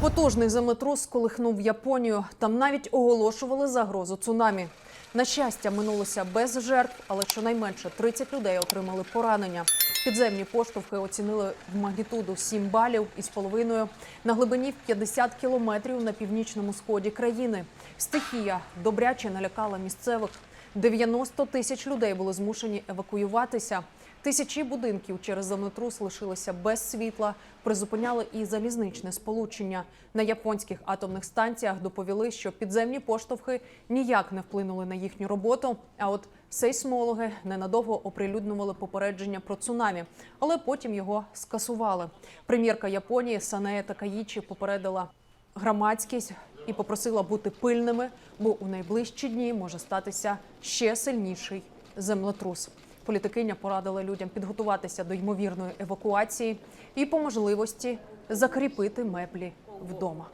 Потужний землетрус сколихнув Японію. Там навіть оголошували загрозу цунамі. На щастя, минулося без жертв, але щонайменше 30 людей отримали поранення. Підземні поштовхи оцінили в магнітуду 7 балів із половиною на глибині в 50 кілометрів на північному сході країни. Стихія добряче налякала місцевих. 90 тисяч людей були змушені евакуюватися. Тисячі будинків через землетрус лишилися без світла, призупиняли і залізничне сполучення. На японських атомних станціях доповіли, що підземні поштовхи ніяк не вплинули на їхню роботу. А от сейсмологи ненадовго оприлюднювали попередження про цунамі, але потім його скасували. Прем'єрка Японії Санея Такаїчі попередила громадськість і попросила бути пильними, бо у найближчі дні може статися ще сильніший землетрус. Політикиня порадила людям підготуватися до ймовірної евакуації і по можливості закріпити меблі вдома.